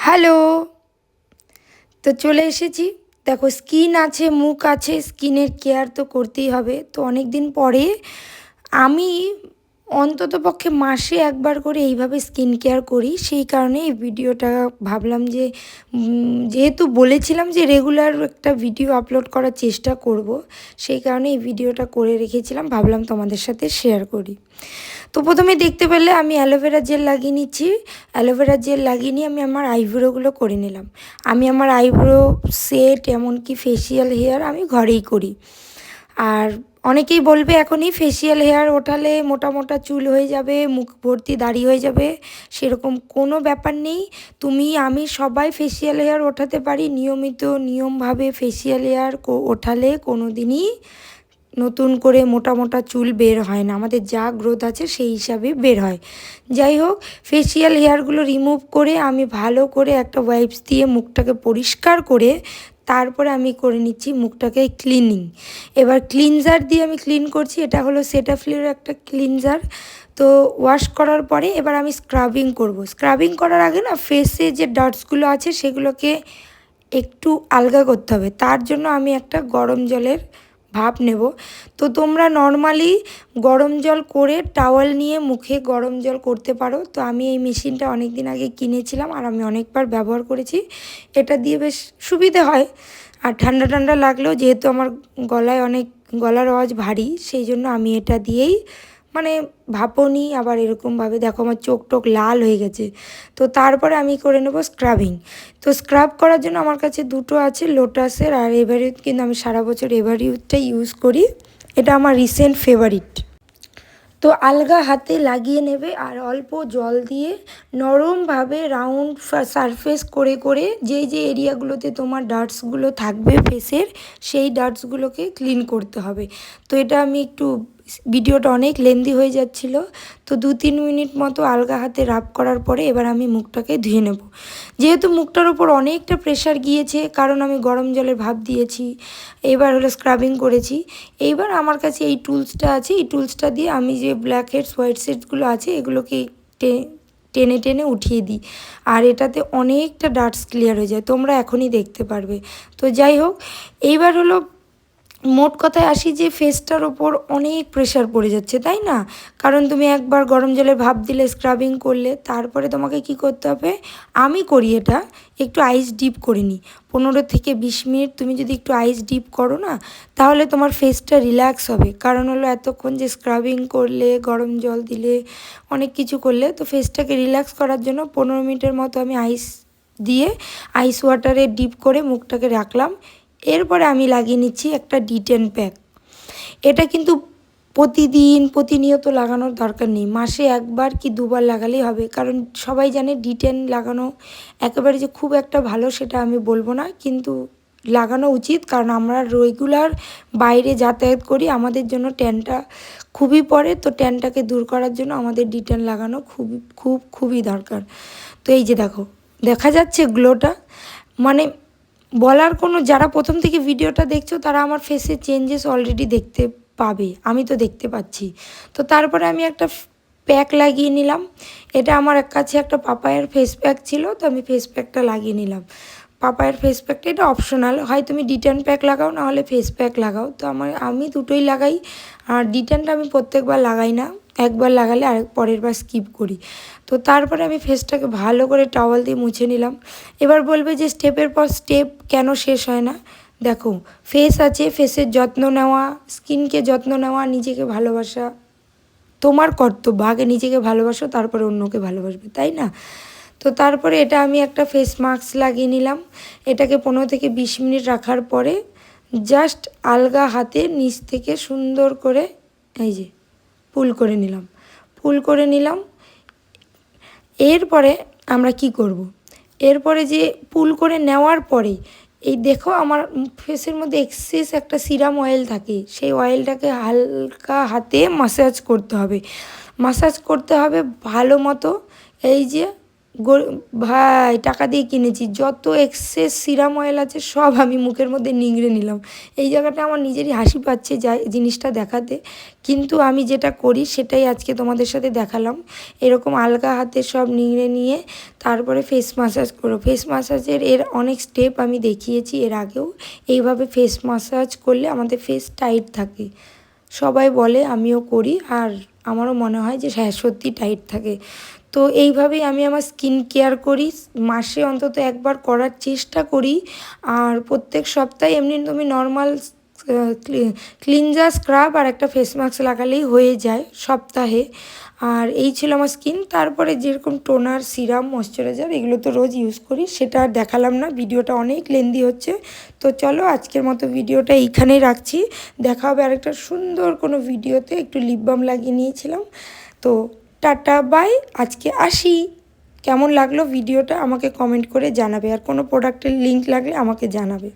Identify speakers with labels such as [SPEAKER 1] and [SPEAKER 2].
[SPEAKER 1] Hello. তো চলে এসেছি। দেখো স্কিন আছে, মুখ আছে স্কিনের কেয়ার তো করতেই হবে। তো অনেক দিন পরে আমি অন্তত পক্ষে মাসে একবার করে এইভাবে স্কিন কেয়ার করি। সেই কারণে এই ভিডিওটা ভাবলাম যে যেহেতু বলেছিলাম যে রেগুলার একটা ভিডিও আপলোড করার চেষ্টা করব, সেই কারণে এই ভিডিওটা করে রেখেছিলাম। ভাবলাম তোমাদের সাথে শেয়ার করি। তো প্রথমে দেখতে পেলে আমি অ্যালোভেরা জেল লাগিয়ে নিচ্ছি। অ্যালোভেরা জেল লাগিয়ে নিয়ে আমি আমার আইব্রোগুলো করে নিলাম। আমি আমার আইব্রো সেট এমনকি ফেসিয়াল হেয়ার আমি ঘরেই করি। আর অনেকেই বলবে এখনই ফেসিয়াল হেয়ার ওঠালে মোটা মোটা চুল হয়ে যাবে, মুখ ভর্তি দাড়ি হয়ে যাবে, সেরকম কোনো ব্যাপার নেই। তুমি, আমি সবাই ফেসিয়াল হেয়ার ওঠাতে পারি, নিয়মিত, নিয়মভাবে ফেসিয়াল হেয়ার ওঠালে কোনো দিনই নতুন করে মোটা মোটা চুল বের হয় না। আমাদের যা গ্রোথ আছে সেই হিসাবে বের হয়। যাই হোক ফেসিয়াল হেয়ারগুলো রিমুভ করে আমি ভালো করে একটা ওয়াইপস দিয়ে মুখটাকে পরিষ্কার করে তারপরে আমি করে নিচ্ছি মুখটাকে ক্লিনিং এবার ক্লিনজার দিয়ে আমি ক্লিন করছি, এটা হলো সেটাফ্লির একটা ক্লিনজার তো ওয়াশ করার পরে এবার আমি স্ক্রাবিং করব। স্ক্রাবিং করার আগে না ফেসে যে ডার্টসগুলো আছে সেগুলোকে একটু আলগা করতে হবে। তার জন্য আমি একটা গরম জলের ভাপ নেব। তো তোমরা নর্মালি গরম জল করে টাওয়াল নিয়ে মুখে গরম জল করতে পারো। তো আমি এই মেশিনটা অনেক দিন আগে কিনেছিলাম আর আমি অনেকবার ব্যবহার করেছি। এটা দিয়ে বেশ সুবিধে হয়। আর ঠান্ডা ঠান্ডা লাগলেও যেহেতু আমার গলায় অনেক গলার আওয়াজ ভারী, সেই জন্য আমি এটা দিয়েই মানে ভাপনি আবার এরকমভাবে দেখো আমার চোখ টোক লাল হয়ে গেছে। তো তারপরে আমি করে নেব স্ক্রাবিং তো স্ক্রাব করার জন্য আমার কাছে দুটো আছে লোটাসের আর এভারিউথ কিন্তু আমি সারা বছর এভারিউথটাই ইউজ করি। এটা আমার রিসেন্ট ফেভারিট তো আলগা হাতে লাগিয়ে নেবে আর অল্প জল দিয়ে নরমভাবে রাউন্ড সারফেস করে করে যেই যে এরিয়াগুলোতে তোমার ডার্টসগুলো থাকবে ফেসের সেই ডার্টসগুলোকে ক্লিন করতে হবে। তো এটা আমি একটু ভিডিওটা অনেক লেন্দি হয়ে যাচ্ছিল। তো দু তিন মিনিট মতো আলগা হাতে রাব করার পরে এবার আমি মুখটাকে ধুয়ে নেব। যেহেতু মুখটার ওপর অনেকটা প্রেশার গিয়েছে, কারণ আমি গরম জলের ভাব দিয়েছি, এবার হলো স্ক্রাবিং করেছি। এইবার আমার কাছে এই টুলসটা আছে, এই টুলসটা দিয়ে আমি যে ব্ল্যাক হেডস হোয়াইট সেটসগুলো আছে, এগুলোকে টেনে টেনে উঠিয়ে দিই। আর এটাতে অনেকটা ডার্টস ক্লিয়ার হয়ে যায়, তোমরা এখনই দেখতে পারবে। তো যাই হোক, এইবার হলো মোট কথায় আসি যে ফেসটার ওপর অনেক প্রেশার পড়ে যাচ্ছে, তাই না? কারণ তুমি একবার গরম জলে ভাপ দিলে স্ক্রাবিং করলে, তারপরে তোমাকে কি করতে হবে? আমি করি এটা, একটু আইস ডিপ করে নিই। পনেরো থেকে বিশ মিনিট তুমি যদি একটু আইস ডিপ করো না, তাহলে তোমার ফেসটা রিল্যাক্স হবে। কারণ হলো এতক্ষণ যে স্ক্রাবিং করলে, গরম জল দিলে, অনেক কিছু করলে, তো ফেসটাকে রিল্যাক্স করার জন্য পনেরো মিনিটের মতো আমি আইস দিয়ে আইস ওয়াটারে ডিপ করে মুখটাকে রাখলাম। এরপরে আমি লাগিয়ে নিচ্ছি একটা ডিটেন প্যাক। এটা কিন্তু প্রতিদিন প্রতিনিয়ত লাগানোর দরকার নেই। মাসে একবার কি দুবার লাগালেই হবে। কারণ সবাই জানে ডিটেন লাগানো একেবারে যে খুব একটা ভালো সেটা আমি বলব না। কিন্তু লাগানো উচিত। কারণ আমরা রেগুলার বাইরে যাতায়াত করি। আমাদের জন্য ট্যানটা খুবই পড়ে তো ট্যানটাকে দূর করার জন্য আমাদের ডিটেন লাগানো খুবই, খুব, খুবই দরকার। তো এই যে দেখো, দেখা যাচ্ছে গ্লোটা। মানে বলার কোনো, যারা প্রথম থেকে ভিডিওটা দেখছ, তারা আমার ফেসে চেঞ্জেস অলরেডি দেখতে পাবে। আমি তো দেখতে পাচ্ছি। তো তারপরে আমি একটা প্যাক লাগিয়ে নিলাম। এটা আমার এক কাছে একটা পাপায়ের ফেস প্যাক ছিল, তো আমি ফেস প্যাকটা লাগিয়ে নিলাম। পাপায়ের ফেস প্যাকটা এটা অপশনাল হয় তুমি ডিটার্ন প্যাক লাগাও, না হলে ফেস প্যাক লাগাও। তো আমার, আমি দুটোই লাগাই। আর ডিটার্নটা আমি প্রত্যেকবার লাগাই না। একবার লাগালে আরেক পরের বার স্কিপ করি। তো তারপরে আমি ফেসটাকে ভালো করে টাওয়াল দিয়ে মুছে নিলাম। এবার বলবে যে স্টেপের পর স্টেপ কেন শেষ হয় না? দেখো ফেস আছে ফেসের যত্ন নেওয়া স্কিনকে যত্ন নেওয়া, নিজেকে ভালোবাসা। তোমার কর্তব্য, আগে নিজেকে ভালোবাসো, তারপরে অন্যকে ভালোবাসবে, তাই না? তো তারপরে এটা আমি একটা ফেস মাস্ক লাগিয়ে নিলাম। এটাকে পনেরো থেকে বিশ মিনিট রাখার পরে জাস্ট আলগা হাতে নিচ থেকে সুন্দর করে, এই যে পুল করে নিলাম। পুল করে নিলাম। এরপরে আমরা কি করব। এরপরে যে পুল করে নেওয়ার পরে, এই দেখো আমার ফেসের মধ্যে এক্সেস একটা সিরাম অয়েল থাকে। সেই অয়েলটাকে হালকা হাতে মাসাজ করতে হবে। মাসাজ করতে হবে ভালো মতো। এই যে ভাই, টাকা দিয়ে কিনেছি, যত এক্সেস সিরাম অয়েল আছে সব আমি মুখের মধ্যে নিংড়ে নিলাম। এই জায়গাটা আমার নিজেরই হাসি পাচ্ছে যা, জিনিসটা দেখাতে। কিন্তু আমি যেটা করি সেটাই আজকে তোমাদের সাথে দেখালাম। এরকম আলগা হাতে সব নিংড়ে নিয়ে তারপরে ফেস মাসাজ করো। ফেস মাসাজের এর অনেক স্টেপ আমি দেখিয়েছি এর আগেও। এইভাবে ফেস মাসাজ করলে আমাদের ফেস টাইট থাকে। সবাই বলে আমিও করি, আর আমারও মনে হয় যে হ্যাঁ সত্যি টাইট থাকে। তো এইভাবেই আমি আমার স্কিন কেয়ার করি, মাসে অন্তত একবার করার চেষ্টা করি। আর প্রত্যেক সপ্তাহে এমনি তুমি নর্মাল ক্লিনজার, স্ক্রাব আর একটা ফেস মাস্ক লাগালেই হয়ে যায় সপ্তাহে। আর এই ছিল আমার স্কিন। তারপরে যেরকম টোনার, সিরাম, ময়শ্চারাইজার, এগুলো তো রোজ ইউজ করি, সেটা আর দেখালাম না। ভিডিওটা অনেক লেন্দি হচ্ছে। তো চলো আজকের মতো ভিডিওটা এইখানেই রাখছি। দেখা হবে আরেকটা সুন্দর কোনো ভিডিওতে। একটু লিপ বাম লাগিয়ে নিয়েছিলাম। তো টাটা, বাই। আজকে আসি। কেমন লাগল ভিডিওটা আমাকে কমেন্ট করে জানাবে। আর কোনো প্রোডাক্টের লিঙ্ক লাগলে আমাকে জানাবে।